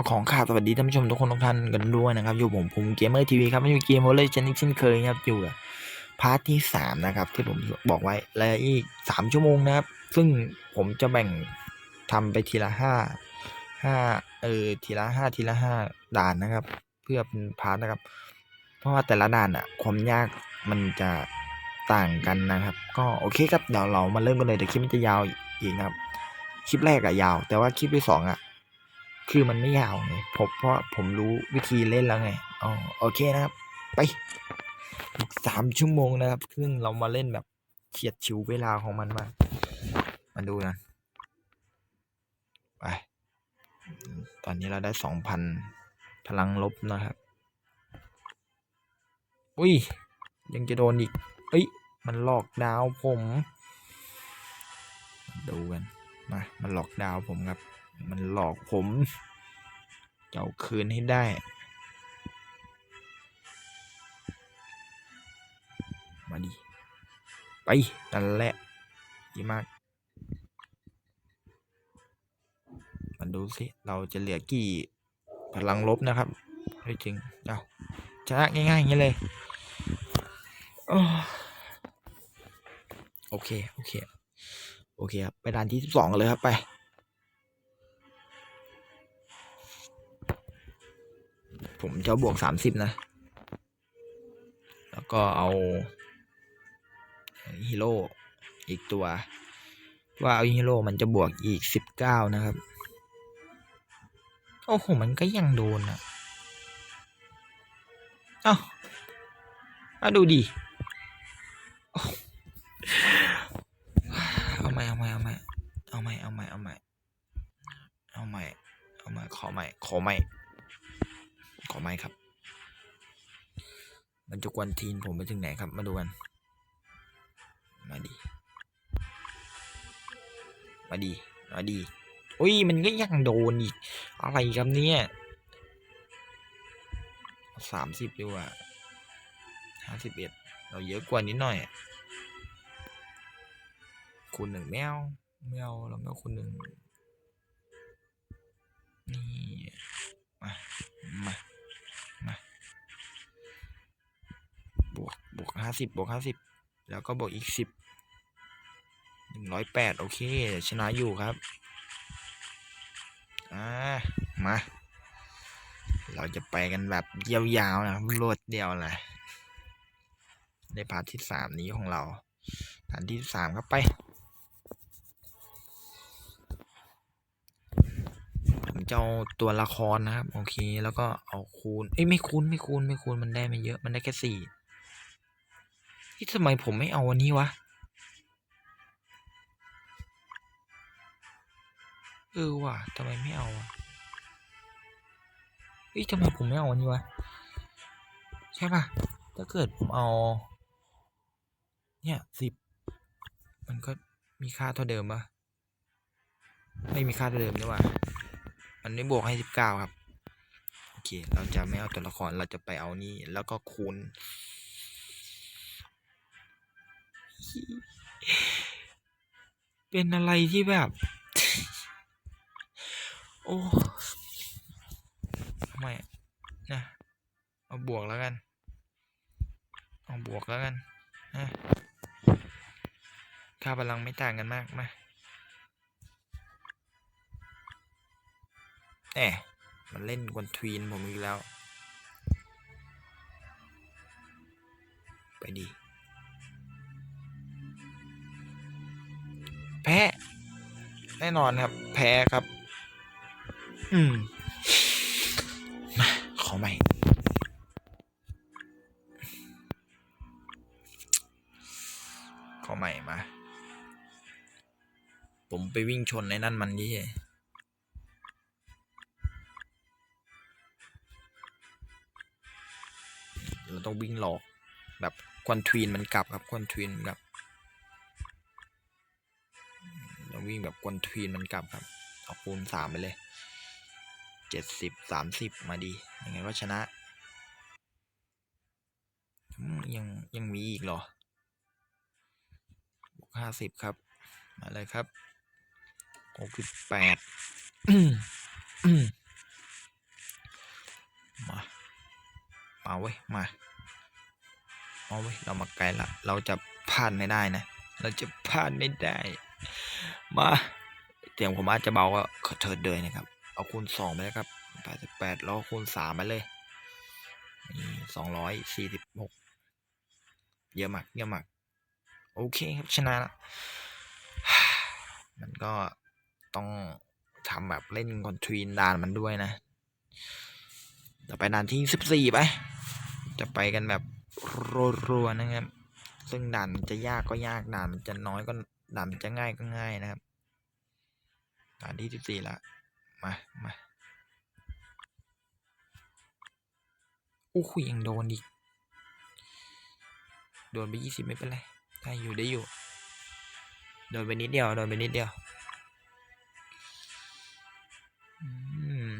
็ของข่าวสวัสดีท่านผู้ชมทุกคนทุกท่านกันด้วยนะครับ อยู่ผมภูมิเกมเมอร์ทีวีครับไม่มีเกมโมเลยชนิดเช่นเคยครับอยู่กับพาร์ทที่สามนะครับ ที่ผมบอกไว้และอีกสามชั่วโมงนะครับ ซึ่งผมจะแบ่งทำไปทีละห้าห้าเออทีละห้าทีละห้าด่านนะครับ เพื่อเป็นพาร์ทนะครับ เพราะว่าแต่ละด่านอะความยากมันจะต่างกันนะครับ ก็โอเคครับเดี๋ยวเรามาเริ่มกันเลยแต่คลิปมันจะยาวอีกนะครับคลิปแรกอะยาว แต่ว่าคลิปที่สองอะ คือมันไม่ยาวไงผมเพราะผมรู้วิธีเล่นแล้วไงอ๋อโอเคนะครับ ไปสามชั่วโมงนะครับ ซึ่งเรามาเล่นแบบเฉียดชิวเวลาของมันมากมาดูนะไปตอนนี้เราได้สองพันพลังลบนะครับ อุ้ย ยังจะโดนอีก เอ้ย มันหลอกดาวผม ดูกัน มา มันหลอกดาวผมครับ มันหลอกผมจะเอาคืนให้ได้มาดิ ไปนั่นแหละดีมาก มาดูสิ เราจะเหลือกี่พลังลบนะครับเฮ้ยจริง เอาชนะง่ายๆ อย่างนี้เลยโอโอเค โอเค โอเคครับ ไปด่านที่สิบสองกันเลยครับไป ผมจะบวกสามสิบนะ แล้วก็เอาฮีโร่อีกตัว ว่าเอาฮีโร่มันจะบวกอีกสิบเก้านะครับ โอ้โห มันก็ยังโดนอะ เอ้ามาดูดิโอ้เอาใหม่เอาใหม่เอาใหม่เอาใหม่เอาใหม่เอาใหม่เอาใหม่เอาใหม่ขอใหม่ขอใหม่ ขอใหม่ครับ มันจะกวนทีนผมไปถึงไหนครับ มาดูกัน มาดี มาดี มาดีอุ้ยมันก็ยังโดนอีก อะไรครับเนี่ยสามสิบดีกว่าห้าสิบเอ็ดเราเยอะกว่านิดหน่อยคูณหนึ่งแมวแมวแล้วก็คูณหนึ่งนี่าสิบบวกห้าสิบแล้วก็บวกอีกสิบหนึ่งร้อยแปดโอเค ชนะอยู่ครับ อ่า มา เราจะไปกันแบบยาวๆนะรวดเดียวเลยในพาร์ทที่สามนี้ของเราพาร์ทที่สามครับไปผมจะเอาตัวละครนะครับ โอเค แล้วก็เอาคูณเอ้ยไม่คูณไม่คูณไม่คูณมันได้ไม่เยอะมันได้แค่สี่ ที่ทำไมผมไม่เอาวันนี้วะ เออว่ะทำไมไม่เอาอะเฮ้ยทำไมผมไม่เอาอันนี้วะ ใช่ป่ะ ถ้าเกิดผมเอา เนี่ยสิบ มันก็มีค่าเท่าเดิมปะไม่มีค่าเท่าเดิมนี่ว่ามันไม่บวกให้สิบเก้าครับ โอเค เราจะไม่เอาตัวละคร เราจะไปเอานี่ แล้วก็คูณ เป็นอะไรที่แบบ โอ้ไม่นะเอาบวกแล้วกัน เอาบวกแล้วกันนะค่าพลังไม่ต่างกันมากมาแหมมันเล่นกวนทวีนผมอีกแล้ว ไปดี แพ้แน่นอนครับ แพ้ครับ อืม มา ขอใหม่ ขอใหม่มา ผมไปวิ่งชนในนั่นมันยี่เราต้องวิ่งหลอก แบบควันทวีนมันกลับครับควันทวีนมันกลับ วิ่งแบบกวนทีนมันกลับครับเอาปูนสามไปเลยเจ็ดสิบสามสิบมาดียังไงก็ชนะยังยังมีอีกเหรอห้าสิบครับ มาเลยครับหกสิบแปดมามาเว้ยมาเอาเว้ยเรามาไกลละ เราจะพลาดไม่ได้นะ เราจะพลาดไม่ได้ มาเสียงผมอาจจะเบาก็ขอโทษด้วยนะครับ เอาคูณสองไปเลยครับแปดสิบแปดแล้วคูณสามไปเลยสองร้อยสี่สิบหกเยอะมากเยอะมาก โอเคครับชนะละมันก็ต้องทำแบบเล่นคอนทรีนด่านมันด้วยนะจะไปด่านที่สิบสี่ไป จะไปกันแบบรัวๆนะครับ ซึ่งด่านมันจะยากก็ยากด่านมันจะน้อยก็ ดันจะง่ายก็ง่ายนะครับด่านที่สิบสี่ละ มา มาโอ้โหยังโดนอีก โดนไปยี่สิบไม่เป็นไร ได้อยู่ได้อยู่ โดนไปนิดเดียว โดนไปนิดเดียวอืม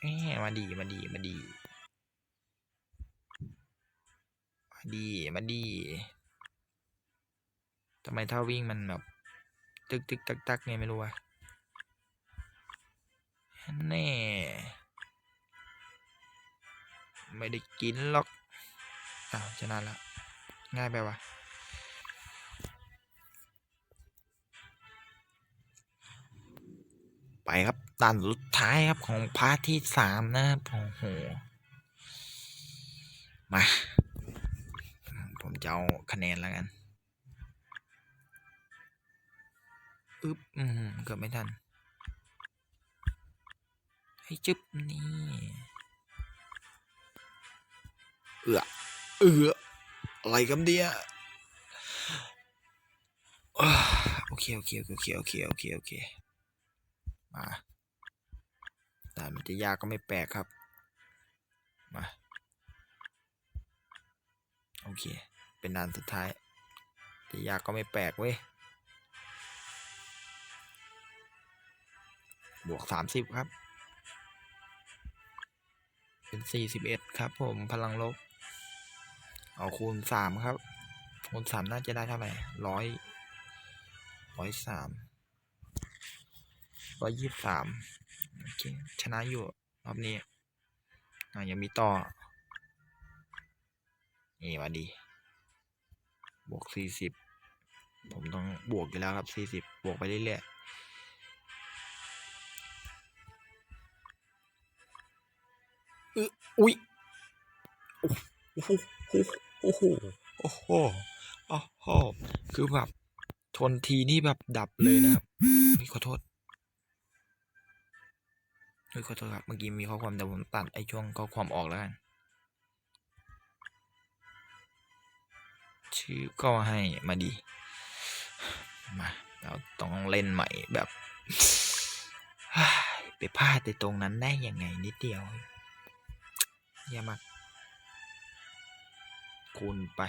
เอ๊ะมาดี มาดี มาดี มา ดีมาดีทำไมถ้าวิ่งมันแบบตึกตึกตักตักเนี่ยไม่รู้อะแน่ ไม่ได้กินหรอกอ้าวชนะแล้วง่ายไปวะไปครับด่านสุดท้ายครับของพาร์ทที่สามนะครับโอ้โหมา จะเอาคะแนนแล้วกันอึ๊บอืมเกือบไม่ทันให้จึ๊บนี่เอือเอืออะไรกันเดียอ่าโอเคโอเคโอเคโอเคโอเคโอเคมาแต่มันจะยากก็ไม่แปลกครับมาโอเค เป็นด่านสุดท้ายจะยากก็ไม่แปลกเว้ย บวกสามสิบครับ เป็นสี่สิบเอ็ดครับผมพลังลบ เอาคูณสามครับ คูณสามน่าจะได้เท่าไหร่ร้อยร้อยสามร้อยยี่สิบสามโอเค ชนะอยู่รอบนี้ยังมีต่อ นี่มาดี บวกสี่สิบผมต้องบวกอยู่แล้วครับสี่สิบบวกไปเรื่อยๆอึอุ๊ยโอ้โหโอ้โหโอ้โหโอ้โหคือแบบชนทีนี่แบบดับเลยนะครับเฮ้ยขอโทษเฮ้ยขอโทษครับ เมื่อกี้มีข้อความแต่ผมตัดไอ้ช่วงข้อความออกแล้วกัน ชื่อก็ให้มาดี มาเราต้องเล่นใหม่แบบไปพลาดในตรงนั้นได้ยังไงนิดเดียวเยี่ยมาคูณไป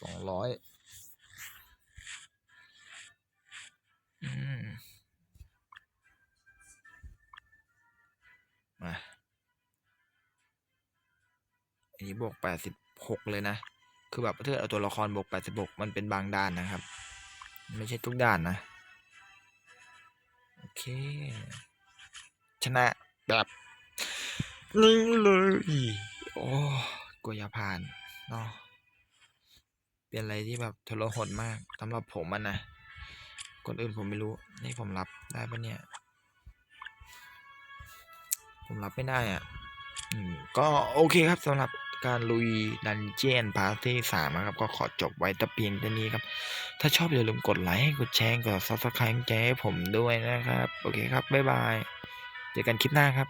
สองร้อยอืม นี้บวกแปดสิบหกเลยนะ คือแบบถ้าเอาตัวละครบวกแปดสิบหกมันเป็นบางด้านนะครับ ไม่ใช่ทุกด้านนะ โอเค ชนะแบบนี้เลยโอ้กลัวยาผ่านเนาะเป็นอะไรที่แบบทรหดมากสำหรับผมมันนะคนอื่นผมไม่รู้ นี่ผมรับได้ปะเนี่ย ผมรับไม่ได้อะก็โอเคครับสำหรับ การลุยดันเจียนพาร์ทที่สามนะครับ ก็ขอจบไว้แต่เพียงเท่านี้ครับ ถ้าชอบอย่าลืมกดไลค์กดแชร์กดซับสไครต์แจให้ผมด้วยนะครับ โอเคครับ บ๊ายบาย เจอกันคลิปหน้าครับ